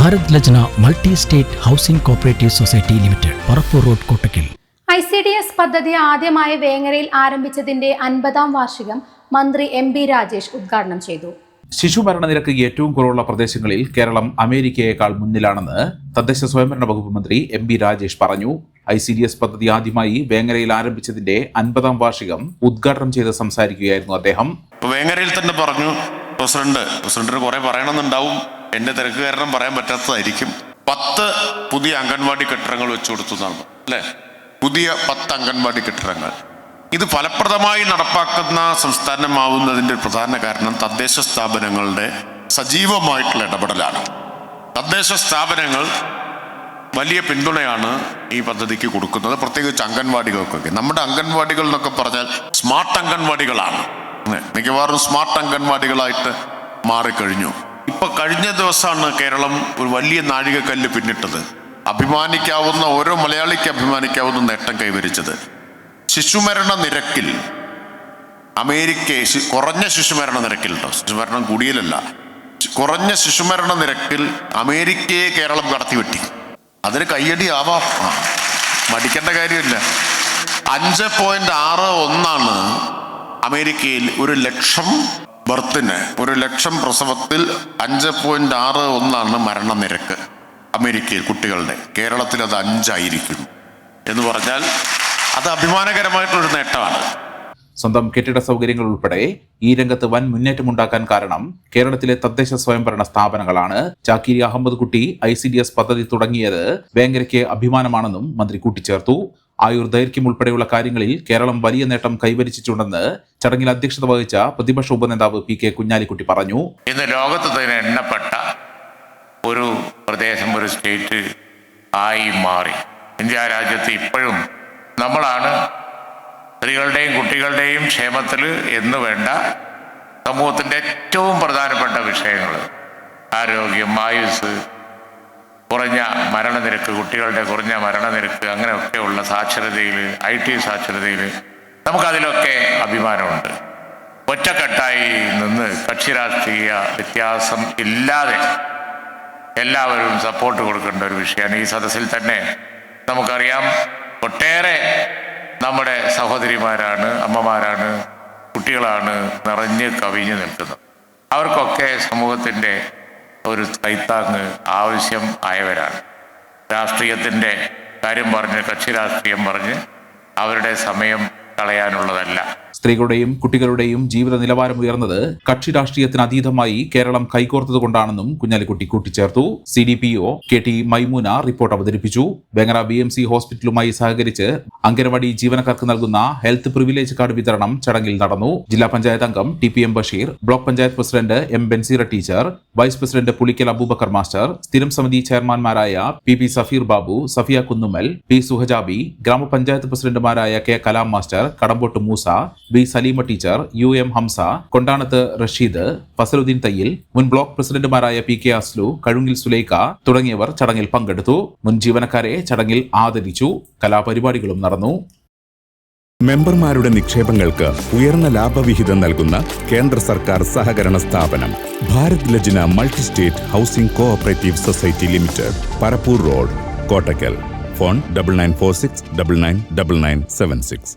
Bharat Lajna multi state housing cooperative society limited Parappur road Kottakkal. I C D S പദ്ധതി ആദ്യമായി വേങ്ങരയിൽ ആരംഭിച്ചതിന്റെ അൻപതാം വാർഷികം മന്ത്രി എം ബി രാജേഷ് ഉദ്ഘാടനം ചെയ്തു. ശിശു മരണനിരക്ക് ഏറ്റവും കുറവുള്ള പ്രദേശങ്ങളിൽ കേരളം അമേരിക്കയേക്കാൾ മുന്നിലാണെന്ന് തദ്ദേശ സ്വയംഭരണ വകുപ്പ് മന്ത്രി എം ബി രാജേഷ് പറഞ്ഞു. ഐ സി ഡി എസ് പദ്ധതി ആദ്യമായി വേങ്ങരയിൽ ആരംഭിച്ചതിന്റെ അൻപതാം വാർഷികം ഉദ്ഘാടനം ചെയ്ത് സംസാരിക്കുകയായിരുന്നു അദ്ദേഹം. വേങ്ങരയിൽ തന്നെ പറഞ്ഞു പ്രസിഡന്റ് പ്രസിഡന്റിന് കുറെ പറയണമെന്നുണ്ടാവും. എന്റെ തിരക്ക് കാരണം പറയാൻ പറ്റാത്തതായിരിക്കും. പത്ത് പുതിയ അംഗൻവാടി കെട്ടിടങ്ങൾ വെച്ചു കൊടുത്തു എന്നാണ് അല്ലേ? പുതിയ പത്ത് അംഗൻവാടി കെട്ടിടങ്ങൾ. ഇത് ഫലപ്രദമായി നടപ്പാക്കുന്ന സംസ്ഥാനമാവുന്നതിന്റെ പ്രധാന കാരണം തദ്ദേശ സ്ഥാപനങ്ങളുടെ സജീവമായിട്ടുള്ള ഇടപെടലാണ്. തദ്ദേശ സ്ഥാപനങ്ങൾ വലിയ പിന്തുണയാണ് ഈ പദ്ധതിക്ക് കൊടുക്കുന്നത് പ്രത്യേകിച്ച് അംഗൻവാടികൾക്കൊക്കെ. നമ്മുടെ അംഗൻവാടികൾ എന്നൊക്കെ പറഞ്ഞാൽ സ്മാർട്ട് അംഗൻവാടികളാണ്. മിക്കവാറും സ്മാർട്ട് അംഗൻവാടികളായിട്ട് മാറിക്കഴിഞ്ഞു. ഇപ്പൊ കഴിഞ്ഞ ദിവസമാണ് കേരളം ഒരു വലിയ നാഴികക്കല്ല് പിന്നിട്ടത്. അഭിമാനിക്കാവുന്ന ഓരോ മലയാളിക്ക് അഭിമാനിക്കാവുന്ന നേട്ടം കൈവരിച്ചത്. ശിശുമരണ നിരക്കിൽ. അമേരിക്ക കുറഞ്ഞ ശിശുമരണ നിരക്കിൽ കേട്ടോ ശിശുമരണം കൂടിയലല്ല കുറഞ്ഞ ശിശുമരണ നിരക്കിൽ അമേരിക്കയെ കേരളം കടത്തിവെട്ടി. അതിന് കയ്യടി ആവാം. മടിക്കേണ്ട കാര്യമില്ല. അഞ്ച് പോയിന്റ് ആറ് ഒന്നാണ് അമേരിക്കയിൽ ഒരു ലക്ഷം ബർത്തിന് ഒരു ലക്ഷം പ്രസവത്തിൽ അഞ്ച് പോയിന്റ് ആറ് ഒന്നാണ് മരണനിരക്ക് അമേരിക്കയിൽ കുട്ടികളുടെ. കേരളത്തിൽ അത് അഞ്ചായിരിക്കും എന്ന് പറഞ്ഞാൽ അത് അഭിമാനകരമായിട്ടുള്ളൊരു നേട്ടമാണ്. സ്വന്തം കെട്ടിട സൗകര്യങ്ങൾ ഉൾപ്പെടെ ഈ രംഗത്ത് വൻ മുന്നേറ്റമുണ്ടാക്കാൻ കാരണം കേരളത്തിലെ തദ്ദേശ സ്വയംഭരണ സ്ഥാപനങ്ങളാണ്. ചാക്കിരി അഹമ്മദ് കുട്ടി ഐ സി ഡി എസ് പദ്ധതി തുടങ്ങിയത് വേങ്ങരയ്ക്ക് അഭിമാനമാണെന്നും മന്ത്രി കൂട്ടിച്ചേർത്തു. ആയുർദൈർഘ്യം ഉൾപ്പെടെയുള്ള കാര്യങ്ങളിൽ കേരളം വലിയ നേട്ടം കൈവരിച്ചിട്ടുണ്ടെന്ന് ചടങ്ങിൽ അധ്യക്ഷത വഹിച്ച പ്രതിപക്ഷ ഉപനേതാവ് പി കെ കുഞ്ഞാലിക്കുട്ടി പറഞ്ഞു. ഇന്ന് ലോകത്ത് തന്നെ എണ്ണപ്പെട്ട ഒരു പ്രദേശം ഒരു സ്റ്റേറ്റ് ആയി മാറി. ഇന്ത്യ രാജ്യത്ത് ഇപ്പോഴും നമ്മളാണ് സ്ത്രീകളുടെയും കുട്ടികളുടെയും ക്ഷേമത്തിൽ എന്ന് വേണ്ട സമൂഹത്തിന്റെ ഏറ്റവും പ്രധാനപ്പെട്ട വിഷയങ്ങൾ. ആരോഗ്യം ആയുസ് കുറഞ്ഞ മരണനിരക്ക് കുട്ടികളുടെ കുറഞ്ഞ മരണനിരക്ക് അങ്ങനെയൊക്കെയുള്ള സാക്ഷരതയിൽ ഐ ടി സാക്ഷരതയിൽ നമുക്കതിലൊക്കെ അഭിമാനമുണ്ട്. ഒറ്റക്കെട്ടായി നിന്ന് കക്ഷി രാഷ്ട്രീയ വ്യത്യാസം ഇല്ലാതെ എല്ലാവരും സപ്പോർട്ട് കൊടുക്കേണ്ട ഒരു വിഷയമാണ്. ഈ സദസ്സിൽ തന്നെ നമുക്കറിയാം ഒട്ടേറെ നമ്മുടെ സഹോദരിമാരാണ് അമ്മമാരാണ് കുട്ടികളാണ് നിറഞ്ഞ് കവിഞ്ഞു നിൽക്കുന്നത്. അവർക്കൊക്കെ സമൂഹത്തിന്റെ ഒരു കൈത്താങ്ങ് ആവശ്യം ആയവരാണ്. രാഷ്ട്രീയത്തിന്റെ കാര്യം പറഞ്ഞ് കക്ഷി രാഷ്ട്രീയം പറഞ്ഞ് അവരുടെ സമയം കളയാനുള്ളതല്ല. സ്ത്രീകളുടെയും കുട്ടികളുടെയും ജീവിത നിലവാരം ഉയർന്നത് കക്ഷി രാഷ്ട്രീയത്തിന് അതീതമായി കേരളം കൈകോർത്തതുകൊണ്ടാണെന്നും കുഞ്ഞാലിക്കുട്ടി കൂട്ടിച്ചേർത്തു. C D P O K T Maimoona report അവതരിപ്പിച്ചു. വെങ്ങര ബി എം സി ഹോസ്പിറ്റലുമായി സഹകരിച്ച് അങ്കനവാടി ജീവനക്കാർക്ക് നൽകുന്ന ഹെൽത്ത് പ്രിവിലേജ് കാർഡ് വിതരണം ചടങ്ങിൽ നടന്നു. ജില്ലാ പഞ്ചായത്ത് അംഗം T P M Basheer block panchayat president M Benseera teacher vice president Pulikkal Abubakar master സ്ഥിരം സമിതി ചെയർമാൻമാരായ P P Safeer Babu Safiya Kunnummal P Suhajabi ഗ്രാമപഞ്ചായത്ത് പ്രസിഡന്റുമാരായ K Kalam master Kadambott Moosa B Saleema teacher U M Hamsa Kondanath Rasheed Fasaludheen Thayyil മുൻ block പ്രസിഡന്റുമാരായ P K Aslu Kazhungil Sulaikha തുടങ്ങിയവർ ചടങ്ങിൽ പങ്കെടുത്തു. മുൻ ജീവനക്കാരെ ചടങ്ങിൽ ആദരിച്ചു. കലാപരിപാടികളും നടന്നു. മെമ്പർമാരുടെ നിക്ഷേപങ്ങൾക്ക് ഉയർന്ന ലാഭവിഹിതം നൽകുന്ന കേന്ദ്ര സർക്കാർ സഹകരണ സ്ഥാപനം Bharat Lajna multi state housing cooperative society limited Parappur road Kottakkal. Phone double nine four six double nine double nine seven six.